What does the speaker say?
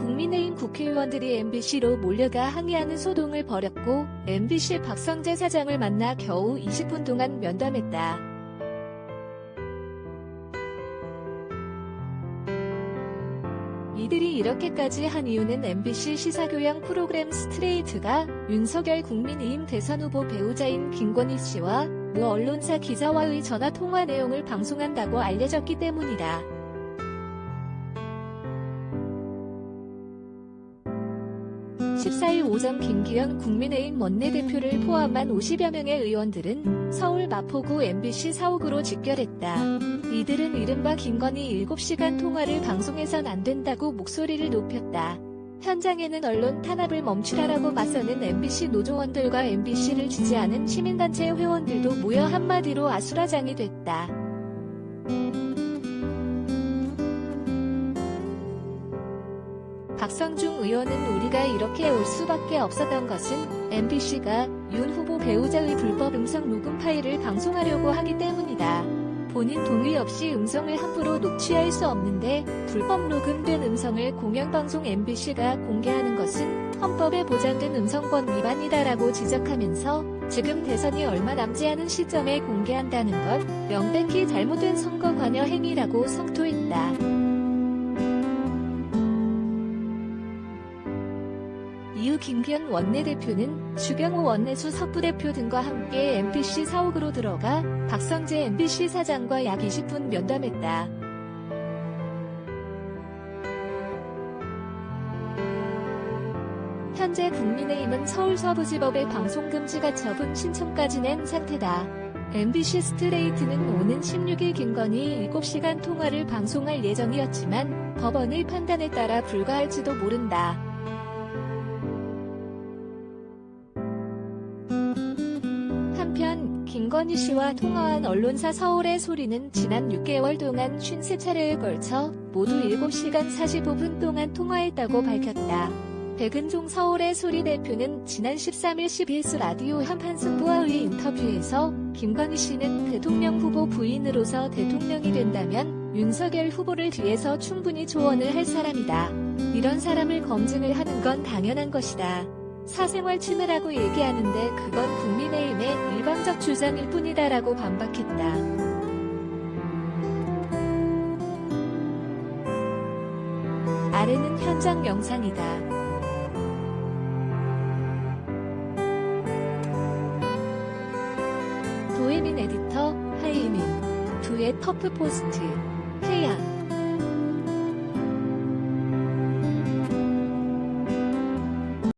국민의힘 국회의원들이 MBC로 몰려가 항의하는 소동을 벌였고 MBC 박성재 사장을 만나 겨우 20분 동안 면담했다. 이들이 이렇게까지 한 이유는 MBC 시사교양 프로그램 스트레이트가 윤석열 국민의힘 대선 후보 배우자인 김건희 씨와 모 언론사 기자와의 전화 통화 내용을 방송한다고 알려졌기 때문이다. 14일 오전 김기현 국민의힘 원내대표를 포함한 50여 명의 의원들은 서울 마포구 MBC 사옥으로 직결했다. 이들은 이른바 김건희 7시간 통화를 방송해선 안 된다고 목소리를 높였다. 현장에는 언론 탄압을 멈추라라고 맞서는 MBC 노조원들과 MBC를 지지하는 시민단체 회원들도 모여 한마디로 아수라장이 됐다. 박성중 의원은 우리가 이렇게 올 수밖에 없었던 것은 MBC가 윤 후보 배우자의 불법 음성 녹음 파일을 방송하려고 하기 때문이다. 본인 동의 없이 음성을 함부로 녹취할 수 없는데 불법 녹음된 음성을 공영방송 MBC가 공개하는 것은 헌법에 보장된 음성권 위반이다라고 지적하면서 지금 대선이 얼마 남지 않은 시점에 공개한다는 것 명백히 잘못된 선거 관여 행위라고 성토했다. 이후 김기현 원내대표는 주경호 원내수 석부대표 등과 함께 MBC 사옥으로 들어가 박성재 MBC 사장과 약 20분 면담했다. 현재 국민의힘은 서울 서부지법에 방송금지가 처분 신청까지 낸 상태다. MBC 스트레이트는 오는 16일 김건희 7시간 통화를 방송할 예정이었지만 법원의 판단에 따라 불가할지도 모른다. 한편 김건희 씨와 통화한 언론사 서울의 소리는 지난 6개월 동안 53차례에 걸쳐 모두 7시간 45분 동안 통화했다고 밝혔다. 백은종 서울의 소리 대표는 지난 13일 CBS 라디오 한판승부와의 인터뷰에서 김건희 씨는 대통령 후보 부인으로서 대통령이 된다면 윤석열 후보를 뒤에서 충분히 조언을 할 사람이다. 이런 사람을 검증을 하는 건 당연한 것이다. 사생활 침해라고 얘기하는데 그건 국민의힘의 일방적 주장일 뿐이다라고 반박했다. 아래는 현장 영상이다. 도혜민 에디터, 하이민, 두의 터프 포스트, 해야.